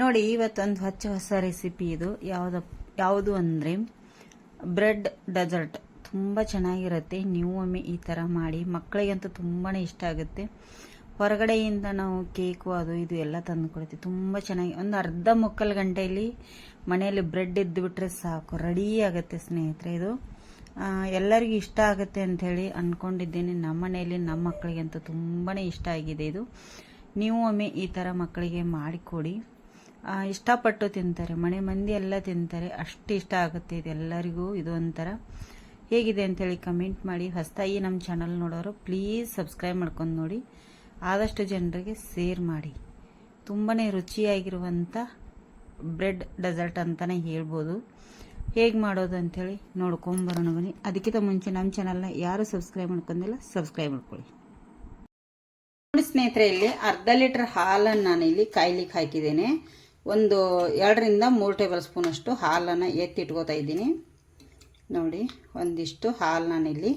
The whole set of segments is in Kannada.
ನೋಡಿ, ಇವತ್ತೊಂದು ಹೊಚ್ಚ ಹೊಸ ರೆಸಿಪಿ ಇದು. ಯಾವುದ ಯಾವುದು ಅಂದರೆ ಬ್ರೆಡ್ ಡೆಸರ್ಟ್ ತುಂಬ ಚೆನ್ನಾಗಿರುತ್ತೆ. ನೀವು ಒಮ್ಮೆ ಈ ಥರ ಮಾಡಿ, ಮಕ್ಕಳಿಗಂತೂ ತುಂಬಾ ಇಷ್ಟ ಆಗುತ್ತೆ. ಹೊರಗಡೆಯಿಂದ ನಾವು ಕೇಕು ಅದು ಇದು ಎಲ್ಲ ತಂದು ಕೊಡ್ತೀವಿ. ತುಂಬ ಚೆನ್ನಾಗಿ ಒಂದು ಅರ್ಧ ಮುಕ್ಕಾಲು ಗಂಟೆಯಲ್ಲಿ ಮನೆಯಲ್ಲಿ ಬ್ರೆಡ್ ಇದ್ದು ಬಿಟ್ರೆ ಸಾಕು. ರೆಡಿ ಆಗುತ್ತೆ ಸ್ನೇಹಿತರೆ ಇದು. ಎಲ್ಲರಿಗೂ ಇಷ್ಟ ಆಗುತ್ತೆ ಅಂಥೇಳಿ ಅಂದ್ಕೊಂಡಿದ್ದೇನೆ ನಮ್ಮ ಮನೆಯಲ್ಲಿ ನಮ್ಮ ಮಕ್ಕಳಿಗಂತೂ ತುಂಬಾ ಇಷ್ಟ ಆಗಿದೆ ಇದು. ನೀವು ಒಮ್ಮೆ ಈ ಥರ ಮಕ್ಕಳಿಗೆ ಮಾಡಿಕೊಡಿ. ಇಷ್ಟಪಟ್ಟು ತಿಂತಾರೆ. ಮನೆ ಮಂದಿ ಎಲ್ಲ ತಿಂತಾರೆ. ಅಷ್ಟು ಇಷ್ಟ ಆಗುತ್ತೆ ಇದೆಲ್ಲರಿಗೂ ಇದು ಒಂಥರ ಹೇಗಿದೆ ಅಂತೇಳಿ ಕಮೆಂಟ್ ಮಾಡಿ. ಹೊಸ್ತಾಗಿ ನಮ್ಮ ಚಾನಲ್ ನೋಡೋರು ಪ್ಲೀಸ್ ಸಬ್ಸ್ಕ್ರೈಬ್ ಮಾಡ್ಕೊಂಡು ನೋಡಿ. ಆದಷ್ಟು ಜನರಿಗೆ ಸೇರ್ ಮಾಡಿ. ತುಂಬಾ ರುಚಿಯಾಗಿರುವಂಥ ಬ್ರೆಡ್ ಡೆಸರ್ಟ್ ಅಂತಲೇ ಹೇಳ್ಬೋದು. ಹೇಗೆ ಮಾಡೋದು ಅಂಥೇಳಿ ನೋಡ್ಕೊಂಬರೋಣ ಬನ್ನಿ. ಅದಕ್ಕಿಂತ ಮುಂಚೆ ನಮ್ಮ ಚಾನಲ್ನ ಯಾರು ಸಬ್ಸ್ಕ್ರೈಬ್ ಮಾಡ್ಕೊಂಡಿಲ್ಲ ಸಬ್ಸ್ಕ್ರೈಬ್ ಮಾಡ್ಕೊಳ್ಳಿ. ನೋಡಿ ಸ್ನೇಹಿತರೆ, ಇಲ್ಲಿ ಅರ್ಧ ಲೀಟರ್ ಹಾಲನ್ನು ನಾನು ಇಲ್ಲಿ ಕಾಯ್ಲಿಕ್ಕೆ ಹಾಕಿದ್ದೇನೆ. ಒಂದು ಎರಡರಿಂದ ಮೂರು ಟೇಬಲ್ ಸ್ಪೂನಷ್ಟು ಹಾಲನ್ನು ಎತ್ತಿಟ್ಕೋತಾ ಇದ್ದೀನಿ. ನೋಡಿ, ಒಂದಿಷ್ಟು ಹಾಲು ನಾನಿಲ್ಲಿ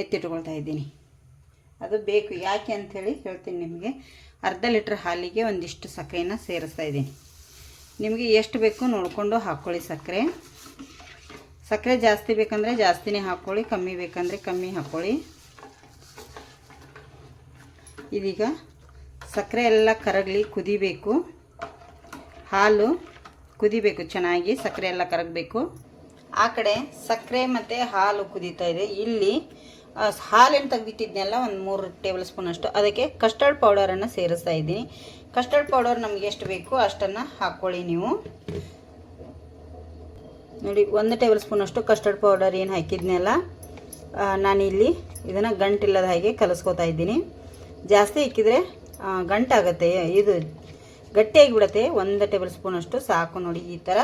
ಎತ್ತಿಟ್ಕೊಳ್ತಾ ಇದ್ದೀನಿ. ಅದು ಬೇಕು, ಯಾಕೆ ಅಂಥೇಳಿ ಹೇಳ್ತೀನಿ ನಿಮಗೆ. ಅರ್ಧ ಲೀಟ್ರ್ ಹಾಲಿಗೆ ಒಂದಿಷ್ಟು ಸಕ್ಕರೆನ ಸೇರಿಸ್ತಾ ಇದ್ದೀನಿ. ನಿಮಗೆ ಎಷ್ಟು ಬೇಕು ನೋಡಿಕೊಂಡು ಹಾಕ್ಕೊಳ್ಳಿ ಸಕ್ಕರೆ ಸಕ್ಕರೆ ಜಾಸ್ತಿ ಬೇಕಂದರೆ ಜಾಸ್ತಿನೇ ಹಾಕ್ಕೊಳ್ಳಿ, ಕಮ್ಮಿ ಬೇಕಂದರೆ ಕಮ್ಮಿ ಹಾಕ್ಕೊಳ್ಳಿ. ಇದೀಗ ಸಕ್ಕರೆ ಎಲ್ಲ ಕರಗಲಿ, ಕುದಿಬೇಕು. ಹಾಲು ಕುದಿಬೇಕು, ಚೆನ್ನಾಗಿ ಸಕ್ಕರೆ ಎಲ್ಲ ಕರಗಬೇಕು. ಆ ಕಡೆ ಸಕ್ಕರೆ ಮತ್ತು ಹಾಲು ಕುದೀತಾ ಇದೆ. ಇಲ್ಲಿ ಹಾಲೇನು ತೆಗೆದಿಟ್ಟಿದ್ನೆಲ್ಲ, ಒಂದು ಮೂರು ಟೇಬಲ್ ಸ್ಪೂನ್ ಅಷ್ಟು. ಅದಕ್ಕೆ ಕಸ್ಟರ್ಡ್ ಪೌಡರನ್ನು ಸೇರಿಸ್ತಾ ಇದ್ದೀನಿ. ಕಸ್ಟರ್ಡ್ ಪೌಡರ್ ನಮಗೆ ಎಷ್ಟು ಬೇಕು ಅಷ್ಟನ್ನು ಹಾಕ್ಕೊಳ್ಳಿ ನೀವು. ನೋಡಿ, ಒಂದು ಟೇಬಲ್ ಸ್ಪೂನ್ ಅಷ್ಟು ಕಸ್ಟರ್ಡ್ ಪೌಡರ್ ಏನು ಹಾಕಿದ್ನೆಲ್ಲ ನಾನಿಲ್ಲಿ ಇದನ್ನು ಗಂಟಿಲ್ಲದ ಹಾಗೆ ಕಲಿಸ್ಕೊತಾ ಇದ್ದೀನಿ. ಜಾಸ್ತಿ ಇಕ್ಕಿದ್ರೆ ಗಂಟಾಗತ್ತೆ, ಇದು ಗಟ್ಟಿಯಾಗಿ ಬಿಡುತ್ತೆ. ಒಂದು ಟೇಬಲ್ ಸ್ಪೂನ್ ಅಷ್ಟು. ಸಾಕು ನೋಡಿ ಈ ಥರ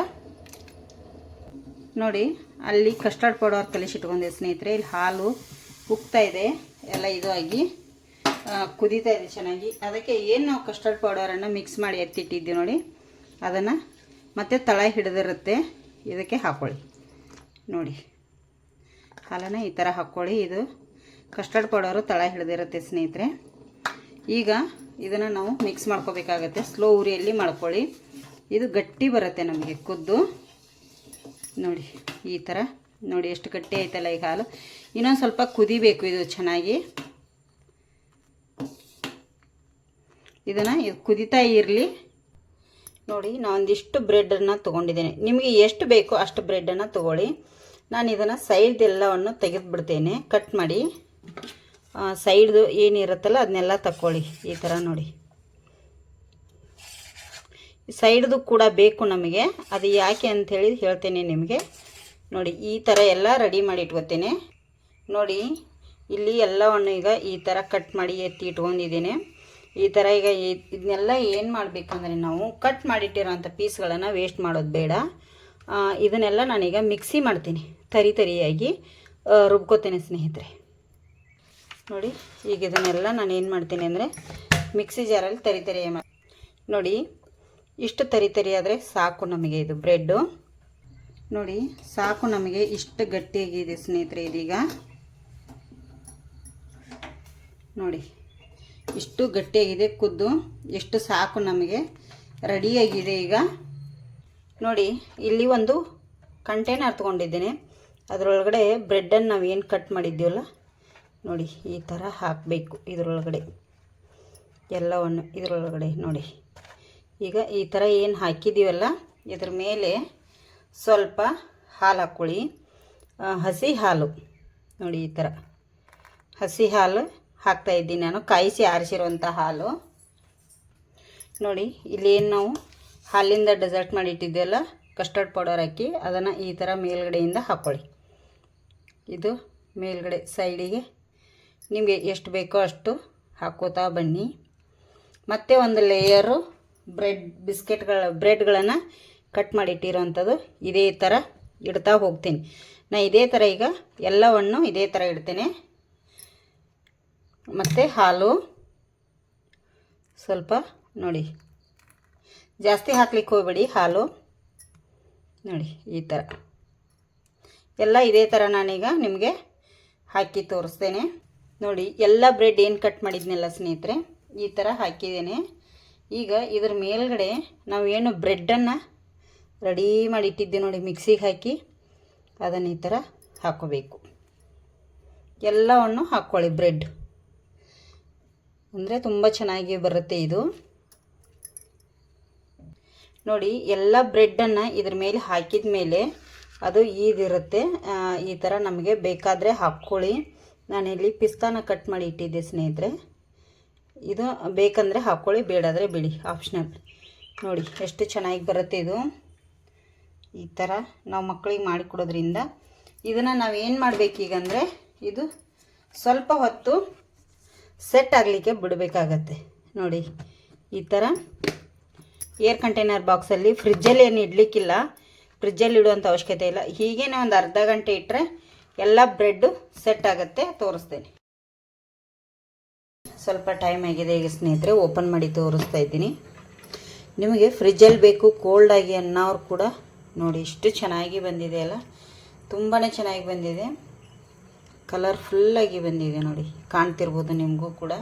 ನೋಡಿ, ಅಲ್ಲಿ ಕಸ್ಟರ್ಡ್ ಪೌಡರ್ ಕಲಿಸಿಟ್ಕೊಂಡಿದೆ ಸ್ನೇಹಿತರೆ. ಇಲ್ಲಿ ಹಾಲು ಉಕ್ತಾ ಇದೆ. ಎಲ್ಲ ಇದು ಆಗಿ ಕುದೀತಾ ಇದೆ ಚೆನ್ನಾಗಿ. ಅದಕ್ಕೆ ಏನು ನಾವು ಕಸ್ಟರ್ಡ್ ಪೌಡರನ್ನು ಮಿಕ್ಸ್ ಮಾಡಿ ಎತ್ತಿಟ್ಟಿದ್ದೀವಿ ನೋಡಿ. ಅದನ್ನು ಮತ್ತೆ ತಳ ಹಿಡಿದಿರುತ್ತೆ. ಇದಕ್ಕೆ ಹಾಕ್ಕೊಳ್ಳಿ ನೋಡಿ. ಹಾಲನ್ನು ಈ ಥರ ಹಾಕ್ಕೊಳ್ಳಿ ಇದು ಕಸ್ಟರ್ಡ್ ಪೌಡರು ತಳ ಹಿಡಿದಿರುತ್ತೆ ಸ್ನೇಹಿತರೆ. ಈಗ ಇದನ್ನು ನಾವು ಮಿಕ್ಸ್ ಮಾಡ್ಕೋಬೇಕಾಗತ್ತೆ. ಸ್ಲೋ ಉರಿಯಲ್ಲಿ ಮಾಡ್ಕೊಳ್ಳಿ. ಇದು ಗಟ್ಟಿ ಬರುತ್ತೆ ನಮಗೆ ಕುದ್ದು. ನೋಡಿ, ಈ ಥರ ನೋಡಿ, ಎಷ್ಟು ಗಟ್ಟಿ ಆಯ್ತಲ್ಲ ಈಗ ಹಾಲು. ಇನ್ನೊಂದು ಸ್ವಲ್ಪ ಕುದಿಬೇಕು ಇದು ಚೆನ್ನಾಗಿ. ಇದನ್ನು ಇದು ಕುದಿತಾ ಇರಲಿ. ನೋಡಿ ನಾನು ಒಂದಿಷ್ಟು ಬ್ರೆಡನ್ನು ತೊಗೊಂಡಿದ್ದೇನೆ. ನಿಮಗೆ ಎಷ್ಟು ಬೇಕೋ ಅಷ್ಟು ಬ್ರೆಡನ್ನು ತೊಗೊಳ್ಳಿ. ನಾನು ಇದನ್ನು ಸೈಡ್ ಎಲ್ಲವನ್ನು ತೆಗೆದುಬಿಡ್ತೇನೆ. ಕಟ್ ಮಾಡಿ. ಸೈಡ್ದು ಏನಿರುತ್ತಲ್ಲ ಅದನ್ನೆಲ್ಲ ತಕ್ಕೊಳ್ಳಿ, ಈ ಥರ ನೋಡಿ. ಸೈಡ್ದು ಕೂಡ ಬೇಕು ನಮಗೆ. ಅದು ಯಾಕೆ ಅಂಥೇಳಿ ಹೇಳ್ತೇನೆ ನಿಮಗೆ. ನೋಡಿ, ಈ ಥರ ಎಲ್ಲ ರೆಡಿ ಮಾಡಿ ಇಟ್ಕೋತೇನೆ. ನೋಡಿ, ಇಲ್ಲಿ ಎಲ್ಲವನ್ನು ಈಗ ಈ ಥರ ಕಟ್ ಮಾಡಿ ಎತ್ತಿ ಇಟ್ಕೊಂಡಿದ್ದೀನಿ. ಈ ಥರ ಈಗ ಇದನ್ನೆಲ್ಲ ಏನು ಮಾಡಬೇಕಂದ್ರೆ ನಾವು ಕಟ್ ಮಾಡಿಟ್ಟಿರೋಂಥ ಪೀಸ್ಗಳನ್ನು ವೇಸ್ಟ್ ಮಾಡೋದು ಬೇಡ. ಇದನ್ನೆಲ್ಲ ನಾನೀಗ ಮಿಕ್ಸಿ ಮಾಡ್ತೀನಿ, ತರಿ ತರಿಯಾಗಿ. ರುಬ್ಕೋತೇನೆ ಸ್ನೇಹಿತರೆ. ನೋಡಿ, ಈಗ ಇದನ್ನೆಲ್ಲ ನಾನು ಏನು ಮಾಡ್ತೀನಿ ಅಂದರೆ ಮಿಕ್ಸಿ ಜಾರಲ್ಲಿ ತರಿ ತರಿ ನೋಡಿ, ಇಷ್ಟು ತರಿ ತರಿ ಆದರೆ ಸಾಕು ನಮಗೆ ಇದು ಬ್ರೆಡ್ಡು. ನೋಡಿ, ಸಾಕು ನಮಗೆ ಇಷ್ಟು ಗಟ್ಟಿಯಾಗಿದೆ ಸ್ನೇಹಿತರೆ ಇದೀಗ. ನೋಡಿ, ಇಷ್ಟು ಗಟ್ಟಿಯಾಗಿದೆ ಕುದ್ದು, ಎಷ್ಟು ಸಾಕು ನಮಗೆ ರೆಡಿಯಾಗಿದೆ ಈಗ. ನೋಡಿ, ಇಲ್ಲಿ ಒಂದು ಕಂಟೈನರ್ ತೊಗೊಂಡಿದ್ದೇನೆ. ಅದರೊಳಗಡೆ ಬ್ರೆಡ್ಡನ್ನು ನಾವು ಏನು ಕಟ್ ಮಾಡಿದ್ದೀವಲ್ಲ ನೋಡಿ, ಈ ಥರ ಹಾಕಬೇಕು ಇದರೊಳಗಡೆ. ಎಲ್ಲವನ್ನು ಇದರೊಳಗಡೆ ನೋಡಿ. ಈಗ ಈ ಥರ ಏನು ಹಾಕಿದ್ದೀವಲ್ಲ ಇದ್ರ ಮೇಲೆ ಸ್ವಲ್ಪ ಹಾಲು ಹಾಕ್ಕೊಳ್ಳಿ ಹಸಿ ಹಾಲು. ನೋಡಿ, ಈ ಥರ ಹಸಿ ಹಾಲು ಹಾಕ್ತಾ ಇದ್ದೀನಿ ನಾನು. ಕಾಯಿಸಿ ಆರಿಸಿರುವಂಥ ಹಾಲು. ನೋಡಿ, ಇಲ್ಲಿ ಏನು ನಾವು ಹಾಲಿಂದ ಡೆಸರ್ಟ್ ಮಾಡಿಟ್ಟಿದ್ದೆಲ್ಲ ಕಸ್ಟರ್ಡ್ ಪೌಡರ್ ಹಾಕಿ ಅದನ್ನು ಈ ಥರ ಮೇಲ್ಗಡೆಯಿಂದ ಹಾಕ್ಕೊಳ್ಳಿ ಇದು ಮೇಲ್ಗಡೆ ಸೈಡಿಗೆ ನಿಮಗೆ ಎಷ್ಟು ಬೇಕೋ ಅಷ್ಟು ಹಾಕೋತಾ ಬನ್ನಿ. ಮತ್ತೆ ಒಂದು ಲೇಯರು ಬ್ರೆಡ್ ಬಿಸ್ಕೆಟ್ಗಳ ಬ್ರೆಡ್ಗಳನ್ನು ಕಟ್ ಮಾಡಿಟ್ಟಿರೋವಂಥದ್ದು ಇದೇ ಥರ ಇಡ್ತಾ ಹೋಗ್ತೀನಿ. ನಾ ಇದೇ ಥರ ಈಗ ಎಲ್ಲವನ್ನು ಇದೇ ಥರ ಇಡ್ತೇನೆ. ಮತ್ತು ಹಾಲು ಸ್ವಲ್ಪ ನೋಡಿ. ಜಾಸ್ತಿ ಹಾಕ್ಲಿಕ್ಕೆ ಹೋಗ್ಬೇಡಿ ಹಾಲು. ನೋಡಿ ಈ ಥರ ಎಲ್ಲ ಇದೇ ಥರ ನಾನೀಗ ನಿಮಗೆ ಹಾಕಿ ತೋರಿಸ್ತೇನೆ. ನೋಡಿ, ಎಲ್ಲ ಬ್ರೆಡ್ ಏನು ಕಟ್ ಮಾಡಿದ್ನಲ್ಲ ಸ್ನೇಹಿತರೆ? ಈ ಥರ ಹಾಕಿದ್ದೇನೆ. ಈಗ ಇದ್ರ ಮೇಲ್ಗಡೆ ನಾವು ಏನು ಬ್ರೆಡ್ಡನ್ನು ರೆಡಿ ಮಾಡಿ ಇಟ್ಟಿದ್ದೆ ನೋಡಿ ಮಿಕ್ಸಿಗೆ ಹಾಕಿ. ಅದನ್ನು ಈ ಥರ ಹಾಕೋಬೇಕು. ಎಲ್ಲವನ್ನು ಹಾಕ್ಕೊಳ್ಳಿ ಬ್ರೆಡ್ ಅಂದರೆ ತುಂಬ ಚೆನ್ನಾಗಿ ಬರುತ್ತೆ ಇದು. ನೋಡಿ, ಎಲ್ಲ ಬ್ರೆಡ್ಡನ್ನು ಇದ್ರ ಮೇಲೆ ಹಾಕಿದ ಮೇಲೆ ಅದು ಈದಿರುತ್ತೆ ಈ ಥರ ನಮಗೆ ಬೇಕಾದರೆ ಹಾಕ್ಕೊಳ್ಳಿ ನಾನಿಲ್ಲಿ ಪಿಸ್ತಾನ ಕಟ್ ಮಾಡಿ ಇಟ್ಟಿದ್ದೆ ಸ್ನೇಹಿತರೆ. ಇದು ಬೇಕಂದರೆ ಹಾಕ್ಕೊಳ್ಳಿ ಬೇಡಾದರೆ ಬಿಡಿ. ಆಪ್ಷನಲ್ ನೋಡಿ, ಎಷ್ಟು ಚೆನ್ನಾಗಿ ಬರುತ್ತೆ ಇದು. ಈ ಥರ ನಾವು ಮಕ್ಕಳಿಗೆ ಮಾಡಿಕೊಡೋದ್ರಿಂದ ಇದನ್ನು ನಾವು ಏನು ಮಾಡಬೇಕೀಗಂದರೆ ಇದು ಸ್ವಲ್ಪ ಹೊತ್ತು ಸೆಟ್ ಆಗಲಿಕ್ಕೆ ಬಿಡಬೇಕಾಗತ್ತೆ. ನೋಡಿ, ಈ ಥರ ಏರ್ ಕಂಟೈನರ್ ಬಾಕ್ಸಲ್ಲಿ ಫ್ರಿಜ್ಜಲ್ಲಿ ಏನು ಇಡಲಿಕ್ಕಿಲ್ಲ. ಫ್ರಿಜ್ಜಲ್ಲಿ ಇಡುವಂಥ ಅವಶ್ಯಕತೆ ಇಲ್ಲ. ಹೀಗೇನೆ ಒಂದು ಅರ್ಧ ಗಂಟೆ ಇಟ್ಟರೆ ಎಲ್ಲ ಬ್ರೆಡ್ಡು ಸೆಟ್ ಆಗುತ್ತೆ, ತೋರಿಸ್ತೇನೆ. ಸ್ವಲ್ಪ ಟೈಮ್ ಆಗಿದೆ ಈಗ ಸ್ನೇಹಿತರೆ, ಓಪನ್ ಮಾಡಿ ತೋರಿಸ್ತಾ ಇದ್ದೀನಿ. ನಿಮಗೆ ಫ್ರಿಜ್ಜಲ್ಲಿ ಬೇಕು ಕೋಲ್ಡ್ ಆಗಿ ಅನ್ನೋರು ಕೂಡ ನೋಡಿ, ಇಷ್ಟು ಚೆನ್ನಾಗಿ ಬಂದಿದೆ ಅಲ್ಲ. ತುಂಬಾ ಚೆನ್ನಾಗಿ ಬಂದಿದೆ. ಕಲರ್ಫುಲ್ಲಾಗಿ ಬಂದಿದೆ ನೋಡಿ, ಕಾಣ್ತಿರ್ಬೋದು ನಿಮಗೂ ಕೂಡ.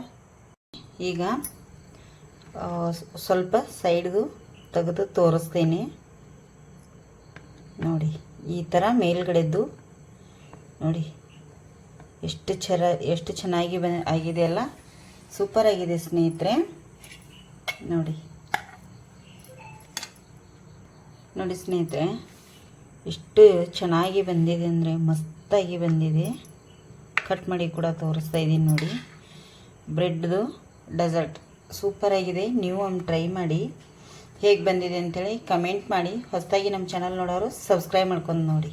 ಈಗ ಸ್ವಲ್ಪ ಸೈಡ್ದು ತೆಗೆದು ತೋರಿಸ್ತೀನಿ. ನೋಡಿ, ಈ ಥರ ಮೇಲ್ಗಡೆದ್ದು ನೋಡಿ. ಎಷ್ಟು ಚರ, ಎಷ್ಟು ಚೆನ್ನಾಗಿ ಬ ಆಗಿದೆ ಅಲ್ಲ? ಸೂಪರ್ ಆಗಿದೆ ಸ್ನೇಹಿತರೆ. ನೋಡಿ. ನೋಡಿ ಸ್ನೇಹಿತರೆ, ಎಷ್ಟು ಚೆನ್ನಾಗಿ ಬಂದಿದೆ ಅಂದರೆ ಮಸ್ತಾಗಿ ಬಂದಿದೆ. ಕಟ್ ಮಾಡಿ ಕೂಡ ತೋರಿಸ್ತಾ ಇದ್ದೀನಿ ನೋಡಿ. ಬ್ರೆಡ್ದು ಡೆಸರ್ಟ್ ಸೂಪರಾಗಿದೆ ನೀವು ಒಮ್ಮೆ ಟ್ರೈ ಮಾಡಿ. ಹೇಗೆ ಬಂದಿದೆ ಅಂಥೇಳಿ ಕಮೆಂಟ್ ಮಾಡಿ. ಹೊಸದಾಗಿ ನಮ್ಮ ಚಾನಲ್ ನೋಡೋರು ಸಬ್ಸ್ಕ್ರೈಬ್ ಮಾಡ್ಕೊಂಡು ನೋಡಿ.